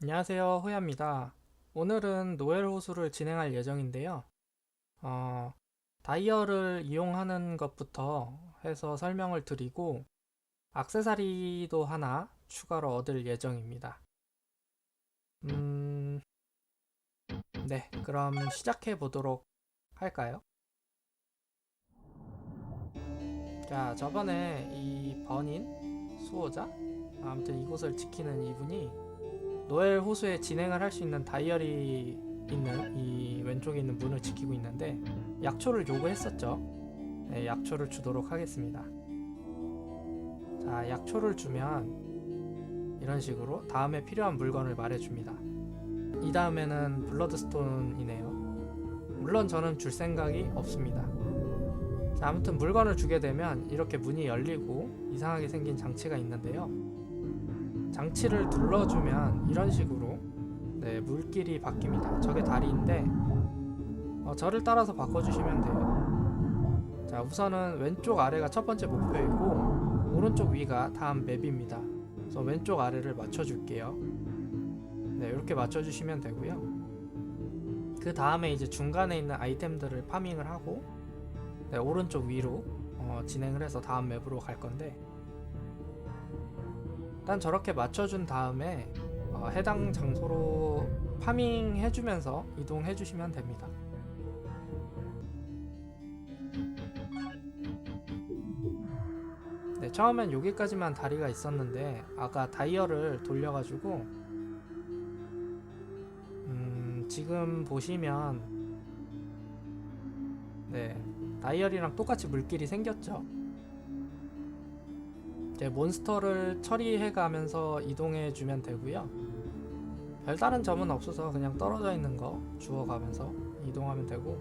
안녕하세요 호야입니다. 오늘은 노엘 호수를 진행할 예정인데요. 어, 다이얼을 이용하는 것부터 해서 설명을 드리고 악세사리도 하나 추가로 얻을 예정입니다. 음... 네 그럼 시작해 보도록 할까요? 자 저번에 이 번인 수호자 아무튼 이곳을 지키는 이분이 노엘 호수에 진행을 할 수 있는 다이얼이 있는 이 왼쪽에 있는 문을 지키고 있는데 약초를 요구했었죠. 네, 약초를 주도록 하겠습니다. 자, 약초를 주면 이런 식으로 다음에 필요한 물건을 말해줍니다. 이 다음에는 블러드스톤이네요. 물론 저는 줄 생각이 없습니다. 자, 아무튼 물건을 주게 되면 이렇게 문이 열리고 이상하게 생긴 장치가 있는데요. 장치를 눌러주면 이런 식으로 네, 물길이 바뀝니다. 저게 다리인데 어, 저를 따라서 바꿔주시면 돼요. 자 우선은 왼쪽 아래가 첫 번째 목표이고 오른쪽 위가 다음 맵입니다. 그래서 왼쪽 아래를 맞춰줄게요. 네 이렇게 맞춰주시면 되고요. 그 다음에 이제 중간에 있는 아이템들을 파밍을 하고 네, 오른쪽 위로 어, 진행을 해서 다음 맵으로 갈 건데 일단 저렇게 맞춰준 다음에 어, 해당 장소로 파밍 해주면서 이동해 주시면 됩니다. 네, 처음엔 여기까지만 다리가 있었는데 아까 다이얼을 돌려가지고 음, 지금 보시면 네, 다이얼이랑 똑같이 물길이 생겼죠. 이제 몬스터를 처리해 가면서 이동해 주면 되고요. 별다른 점은 없어서 그냥 떨어져 있는 거 주워 가면서 이동하면 되고.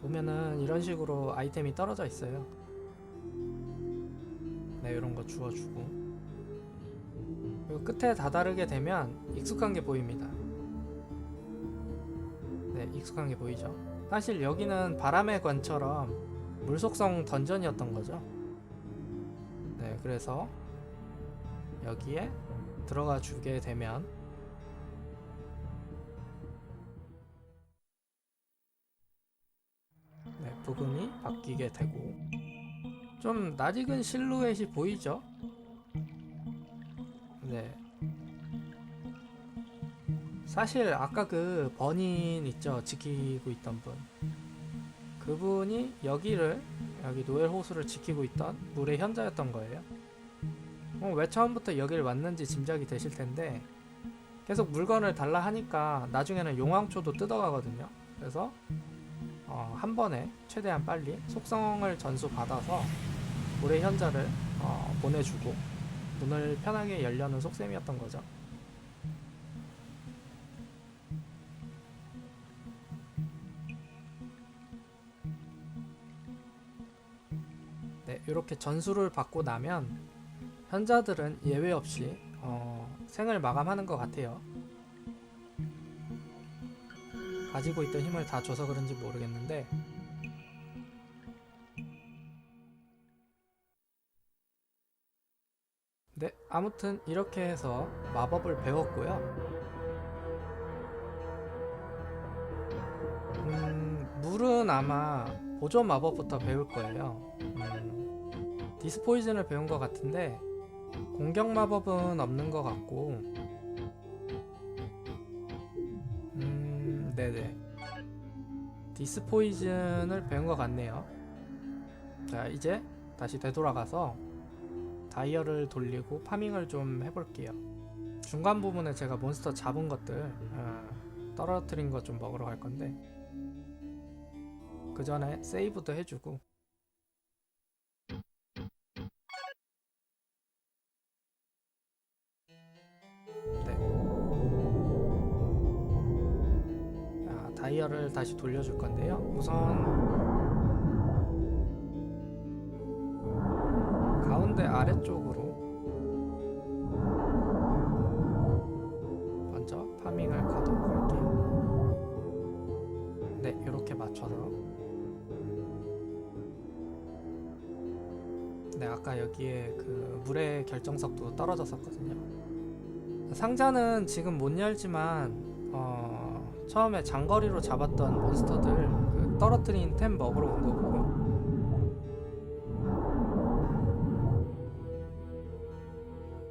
보면은 이런 식으로 아이템이 떨어져 있어요. 네, 이런 거 주워주고. 그리고 끝에 다다르게 되면 익숙한 게 보입니다. 네, 익숙한 게 보이죠? 사실 여기는 바람의 관처럼 물속성 던전이었던 거죠. 네, 그래서 여기에 들어가 주게 되면 네, 부금이 바뀌게 되고 좀 낯익은 실루엣이 보이죠? 네. 사실 아까 그 번인 있죠? 지키고 있던 분. 그분이 여기를 여기 노엘 호수를 지키고 있던 물의 현자였던 거예요. 어, 왜 처음부터 여기를 왔는지 짐작이 되실 텐데 계속 물건을 달라 하니까 나중에는 용왕초도 뜯어가거든요. 그래서 어, 한 번에 최대한 빨리 속성을 전수 받아서 물의 현자를 어, 보내주고 문을 편하게 열려는 속셈이었던 거죠 이렇게 전수를 받고 나면 현자들은 예외 없이 어, 생을 마감하는 것 같아요. 가지고 있던 힘을 다 줘서 그런지 모르겠는데 네, 아무튼 이렇게 해서 마법을 배웠고요. 음, 물은 아마 보조 마법부터 배울 거예요. 음, 디스포이즌을 배운 것 같은데 공격 마법은 없는 것 같고 음, 네네 디스포이즌을 배운 것 같네요. 자 이제 다시 되돌아가서 다이얼을 돌리고 파밍을 좀 해볼게요. 중간 부분에 제가 몬스터 잡은 것들 어, 떨어뜨린 것 좀 먹으러 갈 건데 그 전에 세이브도 해주고 아, 다이얼을 다시 돌려줄 건데요. 우선 가운데 아래쪽으로 먼저 파밍을 가도록 할게요. 네, 이렇게 맞춰서 네, 아까 여기에 그 물의 결정석도 떨어졌었거든요. 상자는 지금 못 열지만 어, 처음에 장거리로 잡았던 몬스터들 그 떨어뜨린 템 먹으러 온 거고요.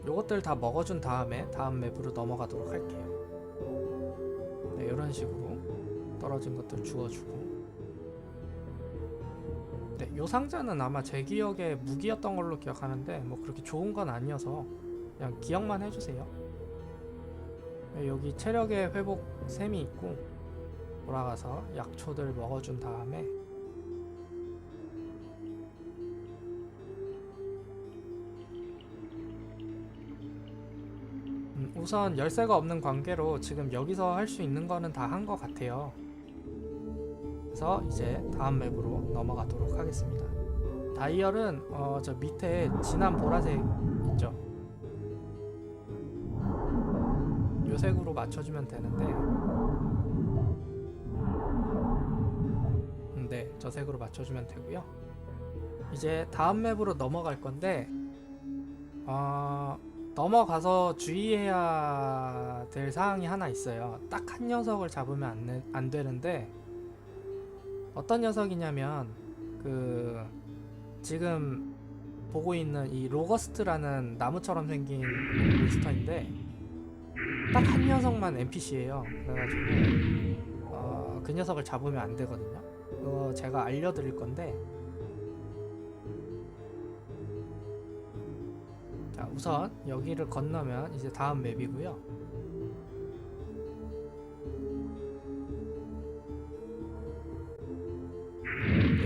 요것들 다 먹어준 다음에 다음 맵으로 넘어가도록 할게요. 네, 이런 식으로 떨어진 것들 주워주고. 네, 요 상자는 아마 제 기억에 무기였던 걸로 기억하는데 뭐 그렇게 좋은 건 아니어서 그냥 기억만 해주세요. 네, 여기 체력의 회복 셈이 있고 돌아가서 약초들 먹어준 다음에 음, 우선 열쇠가 없는 관계로 지금 여기서 할 수 있는 거는 다 한 것 같아요. 그래서 이제 다음 맵으로 넘어가도록 하겠습니다. 다이얼은 어, 저 밑에 진한 보라색 있죠. 요 색으로 맞춰주면 되는데, 음, 네, 저 색으로 맞춰주면 되고요. 이제 다음 맵으로 넘어갈 건데, 어, 넘어가서 주의해야 될 사항이 하나 있어요. 딱 한 녀석을 잡으면 안, 내- 안 되는데 어떤 녀석이냐면 그 지금 보고 있는 이 로거스트라는 나무처럼 생긴 몬스터인데 딱 한 녀석만 NPC예요. 그래가지고 어, 그 녀석을 잡으면 안 되거든요. 그거 제가 알려드릴 건데 자 우선 여기를 건너면 이제 다음 맵이고요.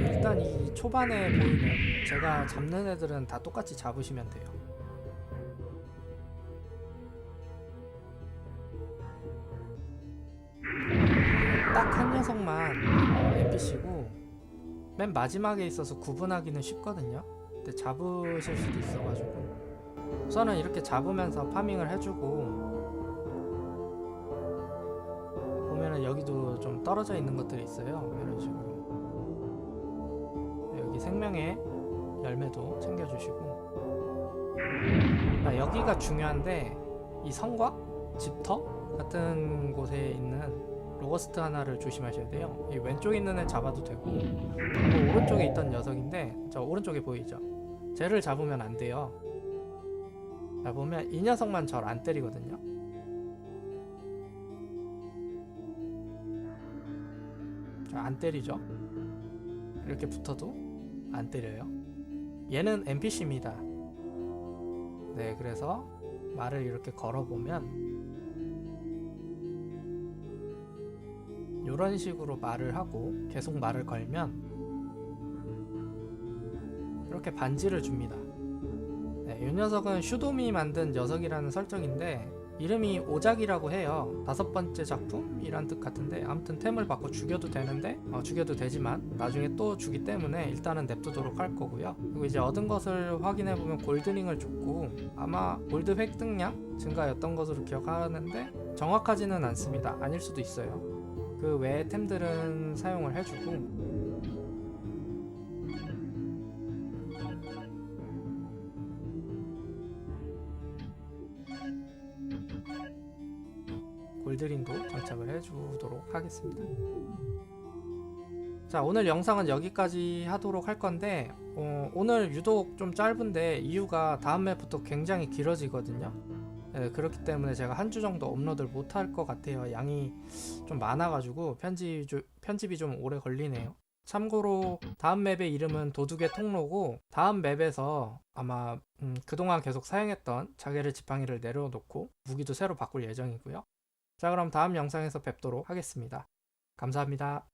네, 일단 이 초반에 보이는 제가 잡는 애들은 다 똑같이 잡으시면 돼요. 딱 한 녀석만 NPC고 맨 마지막에 있어서 구분하기는 쉽거든요. 근데 잡으실 수도 있어가지고 우선은 이렇게 잡으면서 파밍을 해주고 보면은 여기도 좀 떨어져 있는 것들이 있어요. 이런 식으로 네, 여기 생명의 열매도 챙겨주시고 아, 여기가 중요한데 이 성곽, 집터 같은 곳에 있는 로거스트 하나를 조심하셔야 돼요. 이 왼쪽에 있는 애 잡아도 되고 그 오른쪽에 있던 녀석인데 저 오른쪽에 보이죠? 쟤를 잡으면 안 돼요. 자 보면 이 녀석만 절 안 때리거든요. 자, 안 때리죠. 이렇게 붙어도 안 때려요. 얘는 NPC입니다. 네, 그래서 말을 이렇게 걸어보면 이런 식으로 말을 하고 계속 말을 걸면 이렇게 반지를 줍니다. 네, 이 녀석은 슈도미 만든 녀석이라는 설정인데 이름이 오작이라고 해요. 다섯 번째 작품이란 뜻 같은데 아무튼 템을 받고 죽여도 되는데 어, 죽여도 되지만 나중에 또 주기 때문에 일단은 냅두도록 할 거고요. 그리고 이제 얻은 것을 확인해 보면 골드링을 줬고 아마 골드 획득량 증가였던 것으로 기억하는데 정확하지는 않습니다. 아닐 수도 있어요. 그 외의 템들은 사용을 해주고 골드링도 장착을 해주도록 하겠습니다. 자 오늘 영상은 여기까지 하도록 할 건데 어, 오늘 유독 좀 짧은데 이유가 다음 맵부터 굉장히 길어지거든요. 네, 그렇기 때문에 제가 한 주 정도 업로드를 못할 것 같아요. 양이 좀 많아가지고 편집 주- 편집이 좀 오래 걸리네요. 참고로 다음 맵의 이름은 도둑의 통로고 다음 맵에서 아마 음, 그동안 계속 사용했던 자개를 지팡이를 내려놓고 무기도 새로 바꿀 예정이고요. 자 그럼 다음 영상에서 뵙도록 하겠습니다. 감사합니다.